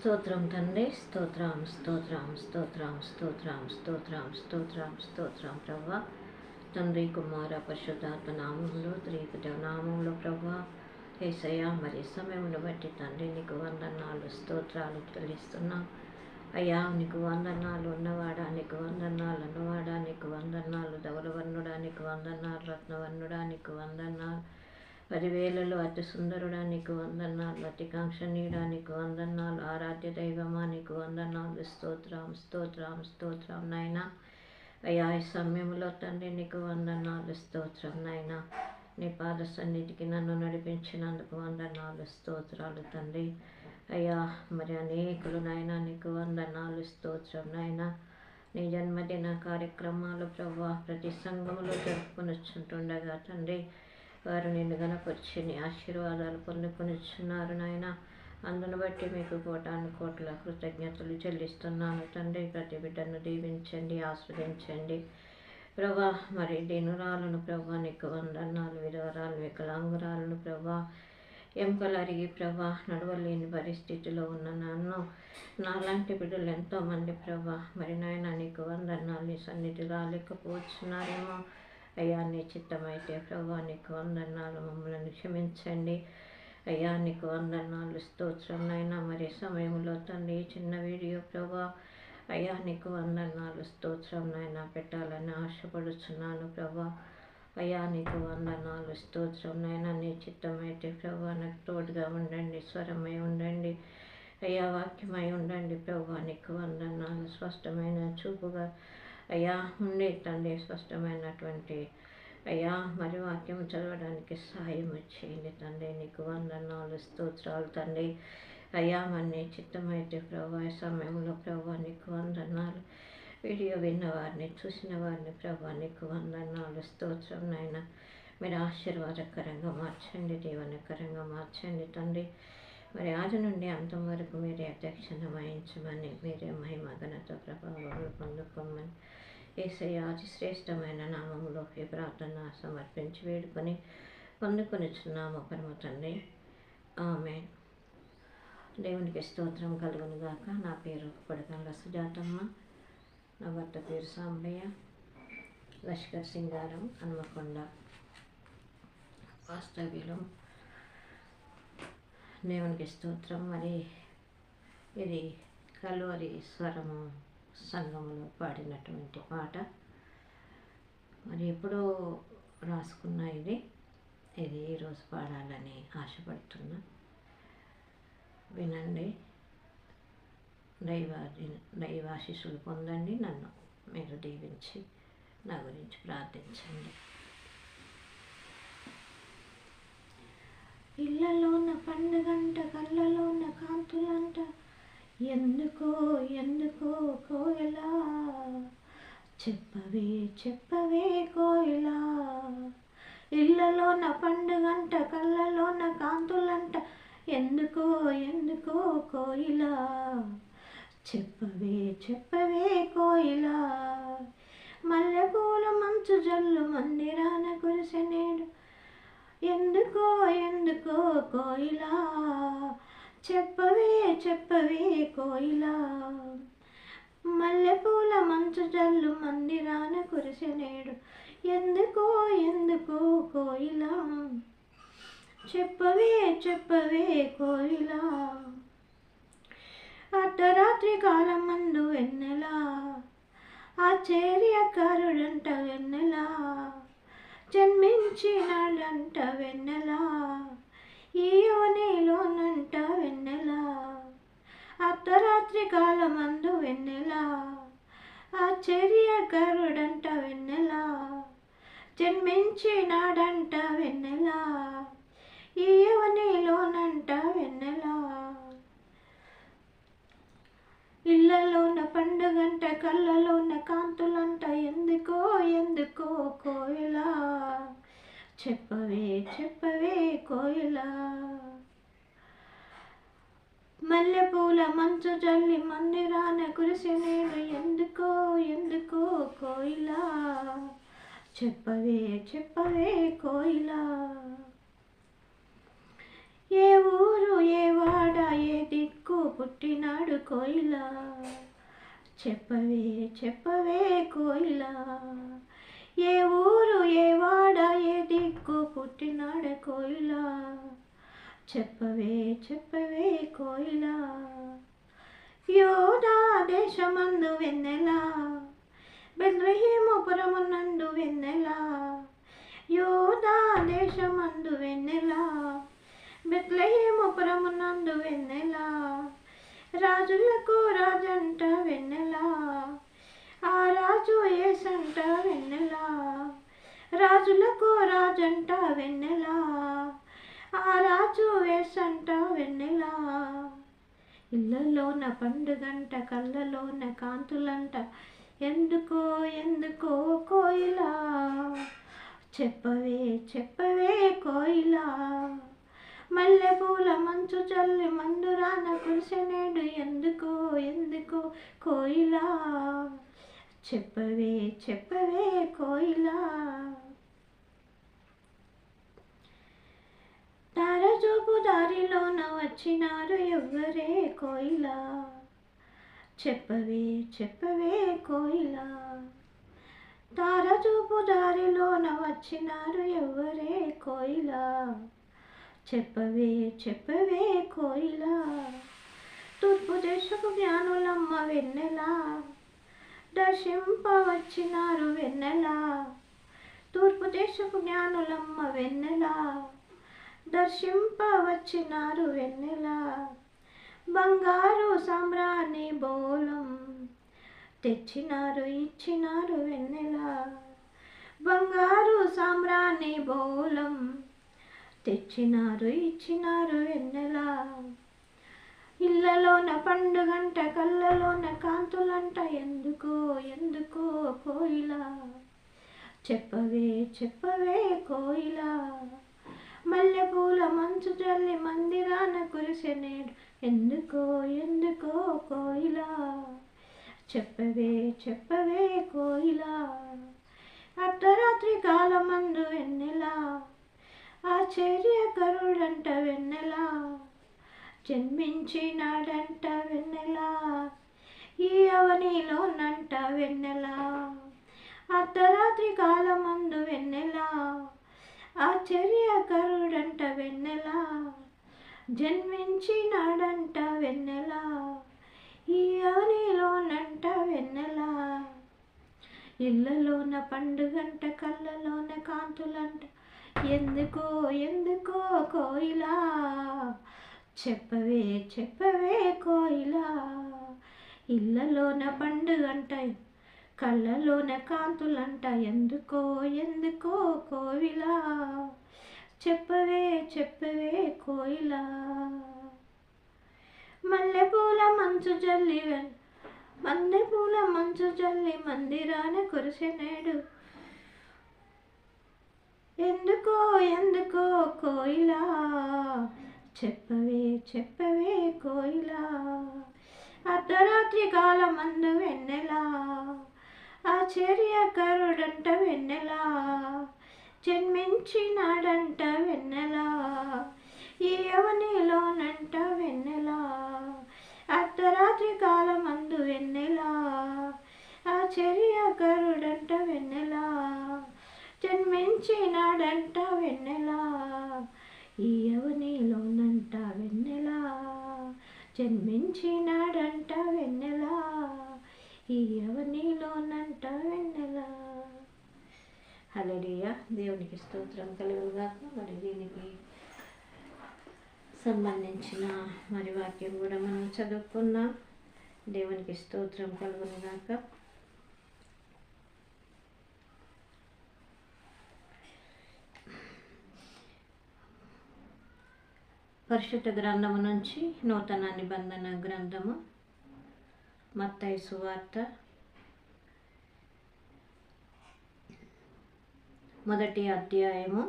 స్తోత్రం తండ్రి స్తోత్రం స్తోత్రం స్తోత్రం స్తోత్రం స్తోత్రం స్తోత్రం స్తోత్రం ప్రభా. తండ్రి కుమార పరిశుద్ధాత్మ నామంలో త్రికట నామంలో ప్రభా. ఏసయ్య మరి సమయమును బట్టి తండ్రి నీకు వందనాలు స్తోత్రాలు చెల్లిస్తున్నాం. అయ్యా నీకు వందనాలు ఉన్నవాడా నీకు వందనాలు ఉన్నవాడా నీకు వందనాలు ధవలవర్ణుడా నీకు వందనాలు రత్నవర్ణుడా నీకు వందనాలు. పదివేలలో అతి సుందరుడా నీకు వందనాలు అతి కాంక్షణీయుడా నీకు వందనాలు దైవమా నీకు వందనాలు స్తోత్రం స్తోత్రం స్తోత్రం నైనా అయ్యా ఈ సమయంలో తండ్రి నీకు వందనాలు స్తోత్రం నాయనా నీ పాద సన్నిధికి నన్ను నడిపించినందుకు వందనాలు స్తోత్రాలు తండ్రి అయ్యా మరి అనేకులు నాయన నీకు వందనాలు స్తోత్రం నాయన నీ జన్మదిన కార్యక్రమాలు ప్రభా ప్రతి సంఘములో జరుపుకొనిచ్చుంటుండగా తండ్రి వారు నిన్ను గనపరిచి నీ ఆశీర్వాదాలు పొందుకొనిచ్చున్నారు నాయన అందును బట్టి మీకు కోటాను కోట్ల కృతజ్ఞతలు చెల్లిస్తున్నాను. తండ్రి ప్రతి బిడ్డను దీవించండి ఆస్వాదించండి ప్రభా మరి దినురాలను ప్రభా నీకు వందనాలు విధవరాలు వికలాంగురాలను ప్రభా ఎముకలు అరిగి ప్రభా నడవలేని పరిస్థితిలో ఉన్న నన్ను నాలాంటి బిడ్డలు ఎంతోమంది ప్రభా మరి నాయన నీకు వందనాలు నీ సన్నిధి రాలేకపోతున్నారేమో అయ్యా నీ చిత్తమైతే ప్రభా నీకు వందనాలు మమ్మల్ని క్షమించండి. అయ్యా నీకు వందనాలు స్తోత్రం నైనా మరి సమయంలో తండ్రి చిన్న వీడియో ప్రభా అయ్యా నీకు వందనాలు స్తోత్రం నైనా పెట్టాలని ఆశపడుచున్నాను ప్రభా. అయ్యా నీకు వందనాలు స్తోత్రం నాయన నీ చిత్తమైతే ప్రభా నాకు తోడుగా ఉండండి స్వరమై ఉండండి. అయ్యా వాక్యమై ఉండండి ప్రభా నీకు వందనాలు స్పష్టమైన చూపుగా. అయ్యా ఉండే తండ్రి స్పష్టమైనటువంటి అయ్యా మరి వాక్యం చదవడానికి సాయం చేయండి తండ్రి. నీకు వందనాలు స్తోత్రాలు తండ్రి. అయ్యా మరి చిత్తమైతే ప్రభా ఈ సమయంలో ప్రభా నీకు వందనాలు. వీడియో విన్న వారిని చూసిన వారిని ప్రభా నీకు వందనాలు స్తోత్రం నాయన. మీరు ఆశీర్వాదకరంగా మార్చండి దీవనకరంగా మార్చండి తండ్రి. మరి ఆది నుండి అంతం వరకు మీరే అధ్యక్షత వహించమని మీరే మహిమ ఘనత ప్రభావాలు పొందుకోమని ఏసయ్య శ్రేష్టమైన నామంలో ఈ ప్రార్థన సమర్పించి వేడుకొని పొందుకొనిచున్నాము పరమ తండ్రి. ఆమె దేవునికి స్తోత్రం కలుగును గాక నా పేరు కొడకండ్ల సుజాతమ్మ. నా భర్త పేరు సాంబయ్య. లష్కర్ సింగారం హనుమకొండ. వాస్తవ్యులం. దేవునికి స్తోత్రం. మరి ఇది కలువరి స్వరము. సంఘంలో పాడినటువంటి పాట. మరి ఎప్పుడో రాసుకున్న ఇది. ఇది ఈరోజు పాడాలని ఆశపడుతున్నా. వినండి. దైవ దైవాశిస్సులు పొందండి నన్ను. మీరు దీవించి నా గురించి ప్రార్థించండి. ఇళ్ళలోన పండుగంట కళ్ళలోన కాంతులంట ఎందుకో ఎందుకో కోయలా? చెప్పవే చెప్పవే కోయలా. ఇళ్ళలోన పండుగంట కళ్ళలోన కాంతులంట. ఎందుకో ఎందుకో కోయిలా? చెప్పవే చెప్పవే కోయిలా. మల్లెపూల మంచు జల్లు మందిరాన కురిసెనేడు ఎందుకో ఎందుకో కోయిలా? చెప్పవే చెప్పవే కోయిలా. మల్లెపూల మంచు జల్లు మందిరాన కురిసినేడు. ఎందుకో ఎందుకో కోయిలా. చెప్పవే చెప్పవే కోయిలా. అర్ధరాత్రి కాలం మందు వెన్నెలా ఆశ్చర్యకారుడంట వెన్నెలా. జన్మించినాడంట వెన్నెలా. ఈ యోనిలోనంట వెన్నెల? అర్ధరాత్రి కాలమందు వెన్నెల? ఆశ్చర్యకరుడంట వెన్నెల? జన్మించినాడంట వెన్నెల? ఈ యువనిలోనంట వెన్నెల? ఇళ్ళలోన పండుగంట కళ్ళలోన కాంతులంట ఎందుకో ఎందుకో కోయిలా? చెప్పవే చెప్పవే కోయిలా. మల్లెపూల మంచు జల్లి మందిరాన కురిసి నేను ఎందుకో ఎందుకో కోయిలా. చెప్పవే చెప్పవే కోయిలా. ఏ ఊరు ఏ వాడ ఏ దిక్కు పుట్టినాడు కోయిలా. చెప్పవే చెప్పవే కోయిలా. ఏ ఊరు ఏ వాడ ఏ దిక్కు పుట్టినాడ కోయిలా? చెప్పవే చెప్పవే కోయిలా? యోధా దేశమందు వెన్నెలా? బెద్రహీముపురమునందు వెన్నెలా? యోధా దేశమందు వెన్నెలా? బెత్లహేముపురమునందు వెన్నెలా? రాజులకు రాజంట వెన్నెలా? ఆ రాజు ఏసంట వెన్నెలా? రాజులకు రాజంట వెన్నెలా. ఆ రాజు వేసంట వెన్నెలా? ఇళ్ళలోన పండుగంట కళ్ళలోన కాంతులంట. ఎందుకో ఎందుకో కోయిలా? చెప్పవే చెప్పవే కోయిలా? మల్లెపూల మంచు చల్లి మందురాన కురిసెనేడు ఎందుకో ఎందుకో కోయిలా? చెప్పవే చెప్పవే కోయిలా. తారజోపు దారిలోన వచ్చినారు ఎవ్వరే కోయిలా. చెప్పవే చెప్పవే కోయిలా. తారజోపు దారిలోన వచ్చినారు ఎవ్వరే కోయిలా. చెప్పవే చెప్పవే కోయిలా. తూర్పు దేశపు జ్ఞానులమ్మ వెన్నెలా. దర్శింప వచ్చినారు వెన్నెలా. తూర్పు దేశపు జ్ఞానులమ్మ వెన్నెలా. దర్శింప వచ్చినారు వెన్నెలా. బంగారు సామ్రాణి బోలం తెచ్చినారు ఇచ్చినారు వెన్నెలా. బంగారు సామ్రాణి బోలం తెచ్చినారు ఇచ్చినారు వెన్నెలా. ఇళ్ళలోన పండుగంట కళ్ళలోన కాంతులంట. ఎందుకో ఎందుకో కోయిలా. చెప్పవే చెప్పవే కోయిలా. మల్లెపూల మంచు జల్లి మందిరాన కురిసెనేడు ఎందుకో ఎందుకో కోయిలా. చెప్పవే చెప్పవే కోయిలా. అర్ధరాత్రి కాలమందు వెన్నెలా. ఆశ్చర్యకరుడంట వెన్నెలా. జన్మించినాడంట వెన్నెలా ఈ అవనిలోనంట వెన్నెలా. అర్ధరాత్రి కాలమందు వెన్నెలా ఆశ్చర్యకరుడంట వెన్నెలా. జన్మించినాడంట వెన్నెలా ఈ అవనిలోనంట వెన్నెలా. ఇళ్ళలోన పండుగంట కళ్ళలోన కాంతులంట. ఎందుకో ఎందుకో కోయిలా చెప్పవే చెప్పవే కోయిలా. ఇళ్ళలోన పండుగంట కళ్ళలోన కాంతులంట ఎందుకో ఎందుకో కోయిలా చెప్పవే చెప్పవే కోయిలా. మల్లెపూల మంచు జల్లి మల్లెపూల మంచు జల్లి మందిరాన కురిసెనేడు ఎందుకో ఎందుకో కోయిలా. చెప్పవే చెప్పవే కోయిలా. అర్ధరాత్రి కాలమందు వెన్నెలా. ఆశ్చర్యకరుడంట వెన్నెలా. జన్మించినాడంట వెన్నెలా. ఈ యవనిలోనంట వెన్నెలా. అర్ధరాత్రి కాలమందు వెన్నెలా. ఆశ్చర్యకరుడంట వెన్నెలా. జన్మించినాడంట వెన్నెలా. ఈ జన్మించినాడంట వెన్నెలా ఈ అవనిలోనంట వెన్నెలా. హలడియ దేవునికి స్తోత్రం కలుగుగాక. మరి దీనికి సంబంధించిన మరి వాక్యం కూడా మనం చదువుకున్నాం దేవునికి స్తోత్రం కలుగునుగాక. పరిశుద్ధ గ్రంథము నుంచి నూతన నిబంధన గ్రంథము మత్తయి సువార్త. మొదటి అధ్యాయము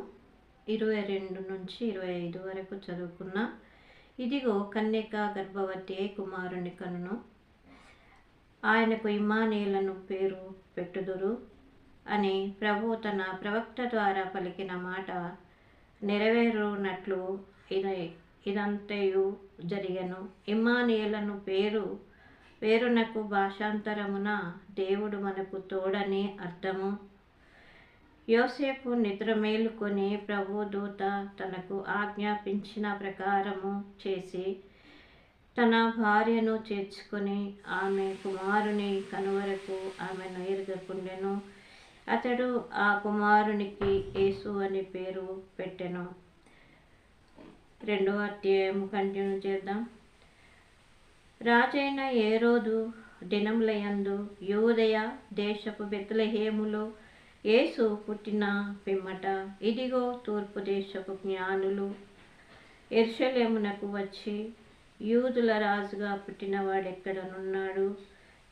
ఇరవై రెండు నుంచి ఇరవై ఐదు వరకు చదువుకున్న ఇదిగో కన్యక గర్భవతి కుమారుని కనును. ఆయనకు ఇమానీలను పేరు పెట్టుదురు అని ప్రభు తన ప్రవక్త ద్వారా పలికిన మాట నెరవేరునట్లు ఇది ఇదంతయు జరిగను. ఇమానియలను పేరు పేరునకు భాషాంతరమున దేవుడు మనకు తోడని అర్థము. యోసేపు నిద్ర మేలుకొని ప్రభు దూత తనకు ఆజ్ఞాపించిన ప్రకారము చేసి తన భార్యను చేర్చుకొని ఆమె కుమారుని కనువరకు ఆమెను ఎరగకుండెను. అతడు ఆ కుమారునికి యేసు అని పేరు పెట్టెను. రెండవ అధ్యాయం కంటిన్యూ చేద్దాం. రాజైన ఏ రోజు దినములయందు యూదయ దేశపు బెత్తలహేములో యేసు పుట్టిన పిమ్మట ఇదిగో తూర్పు దేశపు జ్ఞానులు ఎర్షలేమునకు వచ్చి యూదుల రాజుగా పుట్టినవాడెక్కడనున్నాడు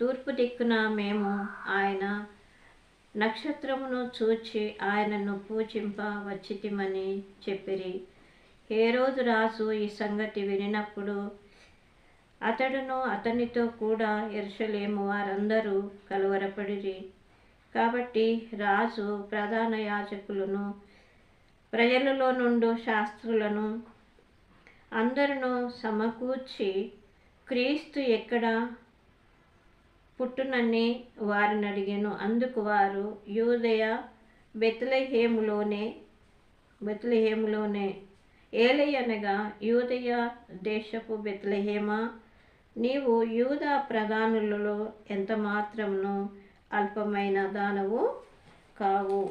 తూర్పు దిక్కున మేము ఆయన నక్షత్రమును చూచి ఆయనను పూజింప వచ్చితిమని చెప్పిరి. ఏ రోజు రాజు ఈ సంగతి వినినప్పుడు అతడును అతనితో కూడా ఎరుసలేము వారందరూ కలవరపడిరి. కాబట్టి రాజు ప్రధాన యాజకులను ప్రజలలో నుండి శాస్త్రులను అందరినూ సమకూర్చి క్రీస్తు ఎక్కడ పుట్టునని వారిని అడిగాను. అందుకు వారు యూదయ బెత్లహేములోనే బెత్లహేములోనే ఏలయనగా యూదయ దేశపు బెత్లహేమా నీవు యూద ప్రధానులలో ఎంత మాత్రమును అల్పమైన దానవు కావు.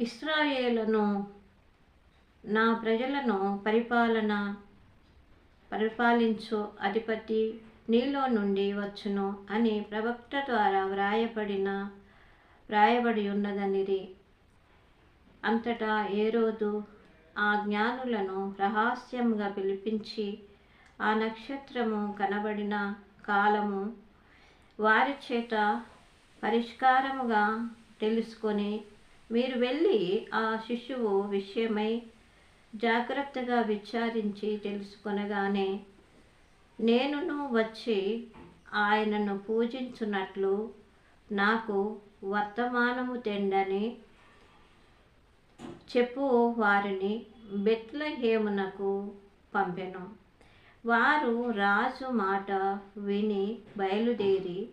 ఇస్రాయేలను నా ప్రజలను పరిపాలన పరిపాలించు అధిపతి నీలో నుండి వచ్చును అని ప్రవక్త ద్వారా వ్రాయబడిన వ్రాయబడి ఉన్నదనిరి. అంతటా ఏ రోజు ఆ జ్ఞానులను రహస్యంగా పిలిపించి ఆ నక్షత్రము కనబడిన కాలము వారి చేత పరిష్కారముగా తెలుసుకొని మీరు వెళ్ళి ఆ శిశువు విషయమై జాగ్రత్తగా విచారించి తెలుసుకొనగానే నేనును వచ్చి ఆయనను పూజించున్నట్లు నాకు వర్తమానము తెండని చెప్పు వారిని బెత్లహేమునకు పంపెను. వారు రాజు మాట విని బయలుదేరి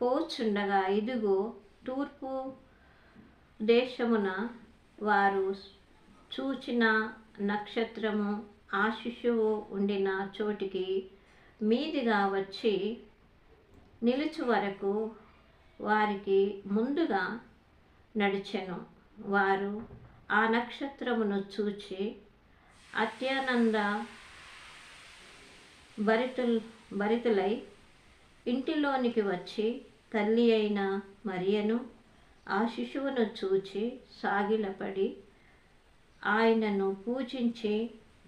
పోచుండగా ఇదిగో తూర్పు దేశమున వారు చూచిన నక్షత్రము ఆ శిశువు ఉండిన చోటికి మీదిగా వచ్చి నిలుచు వరకు వారికి ముందుగా నడిచెను. వారు ఆ నక్షత్రమును చూచి అత్యానంద భరితుల్ భరితులై ఇంటిలోనికి వచ్చి తల్లి అయిన మరియను ఆ శిశువును చూచి సాగిలపడి ఆయనను పూజించి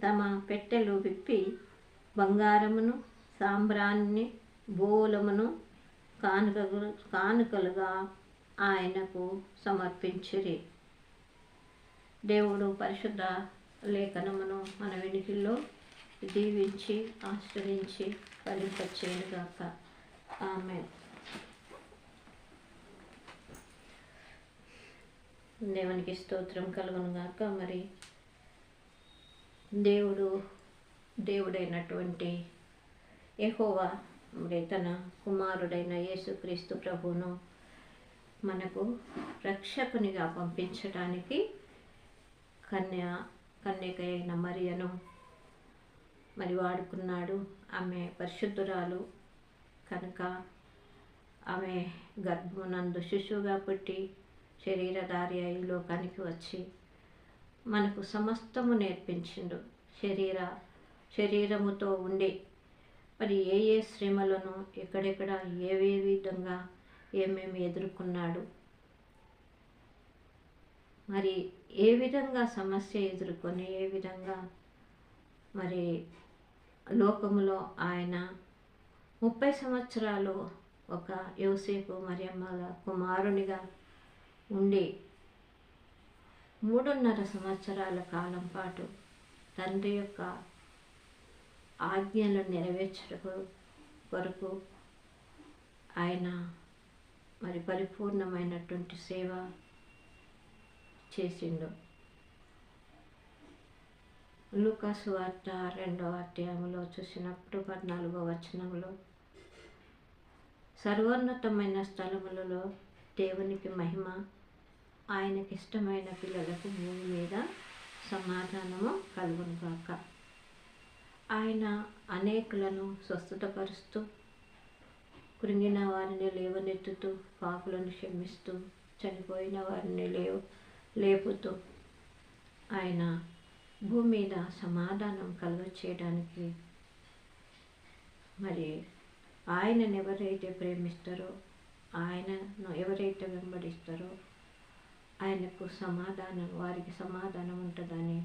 తమ పెట్టెలు విప్పి బంగారమును సాంబ్రాన్ని బోలమును కానుకలు కానుకలుగా ఆయనకు సమర్పించిరి. దేవుడు పరిశుద్ధ లేఖనమును మన వెనుకల్లో దీవించి ఆశ్రయించి ఫలింపచేయుగాక ఆమె దేవునికి స్తోత్రం కలుగును గాక మరి దేవుడు దేవుడైనటువంటి ఎహోవా తన కుమారుడైన యేసుక్రీస్తు ప్రభువును మనకు రక్షకునిగా పంపించడానికి కన్య కన్యక అయిన మరియను మరి వాడుకున్నాడు. ఆమె పరిశుద్ధురాలు. కనుక ఆమె గర్భమునందు శిశువుగా పుట్టి శరీరధారి అయి లోకానికి వచ్చి మనకు సమస్తము నేర్పించిండు. శరీర శరీరముతో ఉండి మరి ఏ ఏ శ్రమలను ఎక్కడెక్కడ ఏవే విధంగా ఏమేమి ఎదుర్కొన్నాడు? మరి ఏ విధంగా సమస్య ఎదుర్కొని ఏ విధంగా మరి లోకములో ఆయన ముప్పై సంవత్సరాలు ఒక యోసేపు మరియమ్మల కుమారునిగా ఉండి మూడున్నర సంవత్సరాల కాలం పాటు తండ్రి యొక్క ఆజ్ఞలు నెరవేర్చడం కొరకు ఆయన మరి పరిపూర్ణమైనటువంటి సేవ చేసిండు. లూకాసు వార్త రెండవ అధ్యాయంలో చూసినప్పుడు పద్నాలుగో వచనంలో సర్వోన్నతమైన స్థలములలో దేవునికి మహిమ ఆయనకి ఇష్టమైన పిల్లలకు భూమి మీద సమాధానము కలుగునుగాక ఆయన అనేకులను స్వస్థతపరుస్తూ కృంగిన వారిని లేవనెత్తుతూ పాపులను క్షమిస్తూ చనిపోయిన వారిని లేవు లేపుతూ ఆయన భూమి మీద సమాధానం కలుగ చేయడానికి మరి ఆయనను ఎవరైతే ప్రేమిస్తారో ఆయనను ఎవరైతే వెంబడిస్తారో ఆయనకు సమాధానం వారికి సమాధానం ఉంటుందని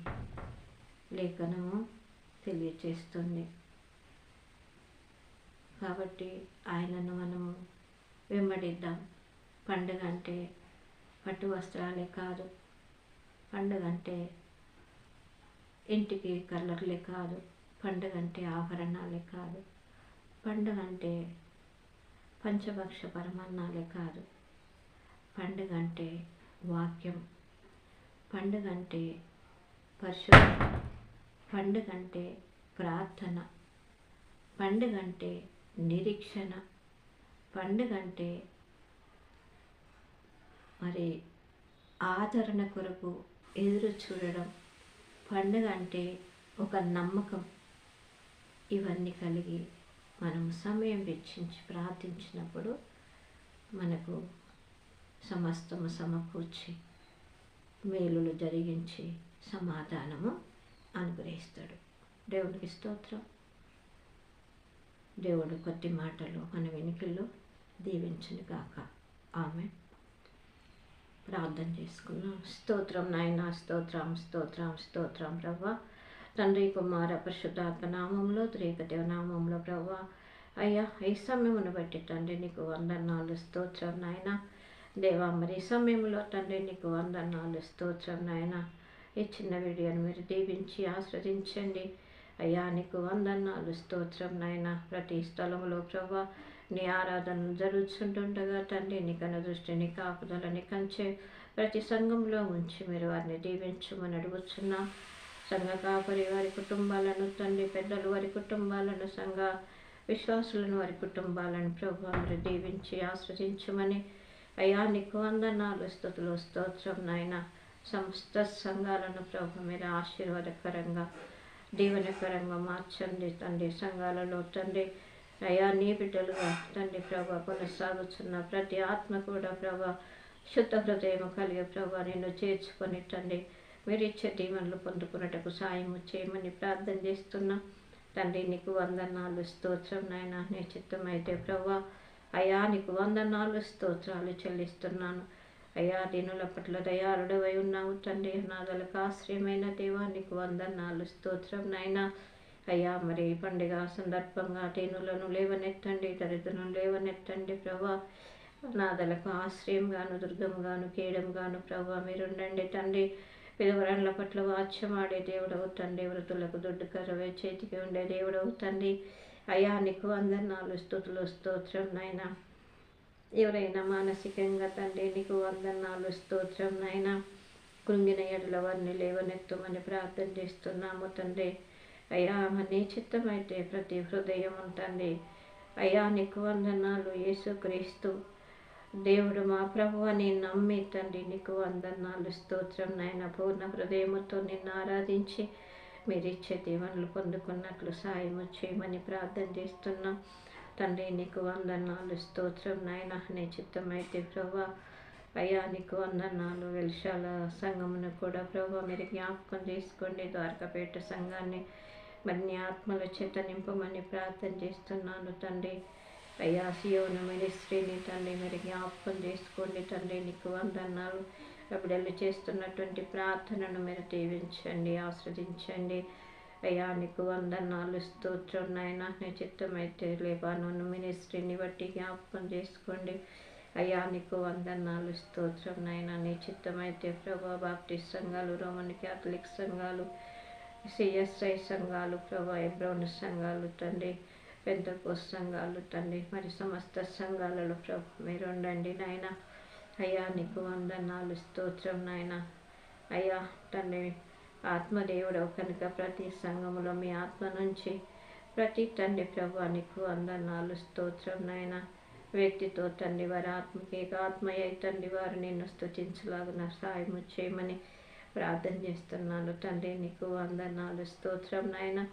లేఖనము తెలియచేస్తుంది. కాబట్టి ఆయనను మనము వెంబడిద్దాం. పండుగ అంటే పట్టు వస్త్రాలే కాదు. పండుగ అంటే ఇంటికి కలర్లే కాదు. పండుగ అంటే ఆభరణాలే కాదు. పండుగ అంటే పంచభక్ష పరమాన్నాలే కాదు. పండుగ అంటే వాక్యం. పండుగ అంటే పరిశుద్ధ పండుగ అంటే ప్రార్థన పండుగ అంటే నిరీక్షణ పండుగ అంటే మరి ఆదరణ కొరకు ఎదురు చూడడం పండుగ అంటే ఒక నమ్మకం. ఇవన్నీ కలిగి మనం సమయం వెచ్చించి ప్రార్థించినప్పుడు మనకు సమస్తము సమకూర్చి మేలులు జరిగించి సమాధానము అనుగ్రహిస్తాడు. దేవుడికి స్తోత్రం. దేవుడు కొద్ది మాటలు మన వెనుకల్లో దీవించను గాక. ఆమె ప్రార్థన చేసుకున్నాం. స్తోత్రం నాయన స్తోత్రం స్తోత్రం స్తోత్రం ప్రభా. తండ్రి కుమార పరిశుద్ధాత్మ నామంలో త్రేకదేవ నామంలో ప్రభా. అయ్యా ఈ సమయమును బట్టి తండ్రి నీకు వందనాలు స్తోత్రం నాయన. దేవా మరి ఈ సమయంలో తండ్రి నీకు వందనాలు స్తోత్రం నాయన. ఈ చిన్న వీడియోని మీరు దీవించి ఆశ్రదించండి. అయ్యా నీకు వందనాలు స్తోత్రం నాయన. ప్రతి స్థలంలో ప్రభా నీ ఆరాధన జరుగుతుంటుండగా తండ్రి. నీ కన్న దృష్టిని కాపుదలని కంచే కంచె ప్రతి సంఘంలో ఉంచి మీరు వారిని దీవించమని అడుగుతున్నా సంఘ కాపరి వారి కుటుంబాలను తండ్రి పెద్దలు వారి కుటుంబాలను సంఘ విశ్వాసులను వారి కుటుంబాలను ప్రభు మీరు దీవించి ఆశ్రదించమని. అయ్యా నీకు వందనాలు స్థుతులు స్తోత్రం నాయన. సమస్త సంఘాలను ప్రభు మీద ఆశీర్వాదకరంగా దీవెనకరంగా మార్చండి తండ్రి సంఘాలలో తండ్రి. అయ్యా నీ బిడ్డలుగా తండ్రి ప్రభా కొనసాగుతున్న ప్రతి ఆత్మ కూడా ప్రభా శుద్ధ హృదయం కలిగే ప్రభా నిన్ను చేర్చుకొని తండ్రి. మీరు ఇచ్చే దీవెనలు పొందుకున్నటకు సాయం చేయమని ప్రార్థన చేస్తున్నా. తండ్రి నీకు వందనాలు స్తోత్రం నాయన. నీ చిత్తమైతే ప్రభా అయ్యా నీకు వందనాలు స్తోత్రాలు చెల్లిస్తున్నాను. అయ్యా దీనుల పట్ల దయాళుడవై ఉన్నావు తండ్రి. అనాథలకు ఆశ్రయమైన దేవానికి నీకు వందనాలు. స్తోత్రం నాయన. అయ్యా మరి ఈ పండుగ సందర్భంగా దీనులను లేవనెత్తండి దరిద్రులను లేవనెత్తండి ప్రభా. నాదలకు ఆశ్రయంగాను దుర్గంగాను గాను ప్రభా మీరుండండి తండ్రి. విధవరాళ్ళ పట్ల వాచ్యమాడే దేవుడవు తండ్రి. వృతులకు దుడ్డు కరవే చేతికి ఉండే దేవుడవు తండ్రి. అయ్యా నీకు వందనాలు స్థుతులు స్తోత్రం నాయనా. ఎవరైనా మానసికంగా తండ్రి నీకు వందనాలు స్తోత్రం నాయన. కృంగిన ఎడల వారిని లేవనెత్తమని ప్రార్థన చేస్తున్నాము తండ్రి. అయ్యా నీ చిత్తమైతే ప్రతి హృదయం ఉంటుంది. అయ్యా నీకు వందనాలు యేసుక్రీస్తు దేవుడు మా ప్రభు అని నమ్మి తండ్రి నీకు వందనాలు స్తోత్రం నాయన. పూర్ణ హృదయముతో నిన్ను ఆరాధించి మీరు ఇచ్చే దీవెనలు పొందుకున్నట్లు సాయం చేయమని ప్రార్థన చేస్తున్నాం. తండ్రి నీకు వందనాలు. స్తోత్రం నాయన నీ చిత్తమైతే ప్రభా. అయ్యా నీకు వందనాలు. వెలిశాల సంఘమును కూడా ప్రభా మీరు జ్ఞాపకం చేసుకోండి. ద్వారకపేట సంఘాన్ని మరి నీ ఆత్మల చేత నింపమని ప్రార్థన చేస్తున్నాను తండ్రి. అయ్యా సియోను మినిస్ట్రీని తండ్రి మీరు జ్ఞాపకం చేసుకోండి తండ్రి. నీకు వందనాలు. అప్పుడెల్లు చేస్తున్నటువంటి ప్రార్థనను మీరు దీవించండి ఆస్వాదించండి అయ్యా నీకు వందనాలు స్తోత్రం నాయన నీ చిత్తమైతే లేబాను మినిస్ట్రీని బట్టి జ్ఞాపకం చేసుకోండి. అయ్యా నీకు వందనాలు స్తోత్రం నాయన నీ చిత్తమైతే ప్రభా బాప్టిస్ట్ సంఘాలు రోమన్ క్యాథలిక్ సంఘాలు సిఎస్ఐ సంఘాలు ప్రభా ఎబ్రౌన్ సంఘాలు తండ్రి పెద్ద సంఘాలు తండ్రి మరి సమస్త సంఘాలలో ప్రభు మీరు ఉండండి నాయన. అయ్యా నీకు వందనాలు స్తోత్రం నాయన అయ్యా తండ్రి ఆత్మదేవుడవు కనుక ప్రతి సంఘములో మీ ఆత్మ నుంచి ప్రతి తండ్రి ప్రభు నీకు అందనాలు స్తోత్రం నాయన. వ్యక్తితో తండ్రి వారి ఆత్మకి ఆత్మయ్య తండ్రి వారు నిన్ను స్థుతించలాగిన సాయము చేయమని ప్రార్థన చేస్తున్నాను తండ్రి. నీకు అందనాలు స్తోత్రం నాయన.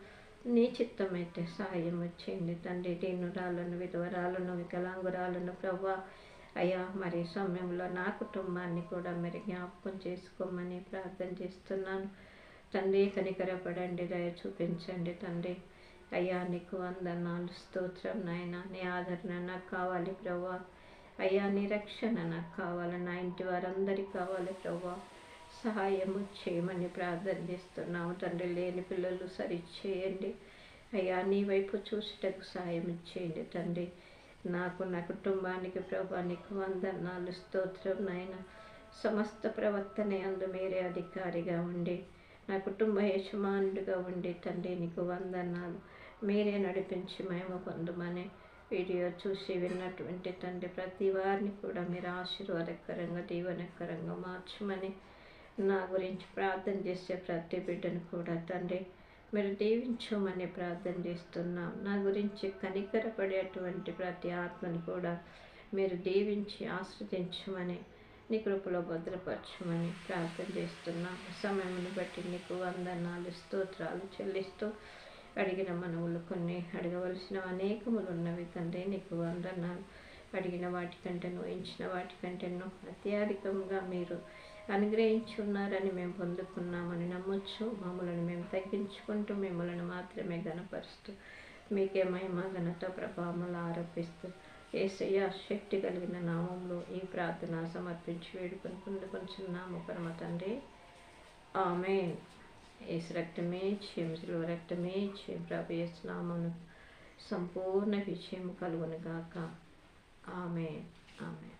నీ చిత్తమైతే సాయం వచ్చేయండి తండ్రి. దీనురాలను విధవరాలను వికలాంగురాలను ప్రభా అయ్యా మరి సమయంలో నా కుటుంబాన్ని కూడా మరి జ్ఞాపకం చేసుకోమని ప్రార్థన చేస్తున్నాను. తండ్రి కనికరపడండి దయ చూపించండి తండ్రి. అయ్యా నీకు వందనాలు స్తోత్రం నాయన. నీ ఆదరణ నాకు కావాలి ప్రభా అయ్యా నీ రక్షణ నాకు కావాలి. నా ఇంటి వారందరికీ కావాలి ప్రభా సహాయము చేయమని ప్రార్థన చేస్తున్నాము తండ్రి. లేని పిల్లలు సరి చేయండి అయ్యా నీ వైపు చూసేటకు సహాయం ఇచ్చేయండి తండ్రి. నాకు నా కుటుంబానికి ప్రభా నీకు వందనాలు స్తోత్రం నాయన. సమస్త ప్రవర్తన అందు మీరే అధికారిగా ఉండి నా కుటుంబ యజమానుడిగా ఉండి తండ్రి నీకు వందనాలు. మీరే నడిపించి మేము పొందమని వీడియో చూసి విన్నటువంటి తండ్రి ప్రతి వారిని కూడా మీరు ఆశీర్వాదకరంగా దీవనకరంగా మార్చమని నా గురించి ప్రార్థన చేసే ప్రతి బిడ్డను కూడా తండ్రి మీరు దీవించమని ప్రార్థన చేస్తున్నాం. నా గురించి కనికరపడేటువంటి ప్రతి ఆత్మని కూడా మీరు దీవించి ఆస్వాదించమని నీ కృపలో భద్రపరచమని ప్రార్థన చేస్తున్నాం. సమయమును బట్టి నీకు వందనాలు స్తోత్రాలు చెల్లిస్తూ అడిగిన మనవులు కొన్ని అడగవలసిన అనేకములు ఉన్నవి తండ్రి. నీకు వందనాలు. అడిగిన వాటికంటే నోయించిన వాటికంటేనో అత్యధికంగా మీరు అనుగ్రహించి ఉన్నారని మేము పొందుకున్నామని నమ్మొచ్చు. మమ్మల్ని మేము తగ్గించుకుంటూ మిమ్మల్ని మాత్రమే గనపరుస్తూ మీకే మహిమ ఘనత ప్రభావములు ఆరోపిస్తూ ఏసయ్య శక్తి కలిగిన నామంలో ఈ ప్రార్థన సమర్పించి వేడుకొని పొందుకొంచున్నాము. పరమ తండ్రి ఆమె ఏసు రక్తమే చేమిసులు రక్తమే చే ప్రభు సంపూర్ణ విజయం కలుగునుగాక ఆమె ఆమె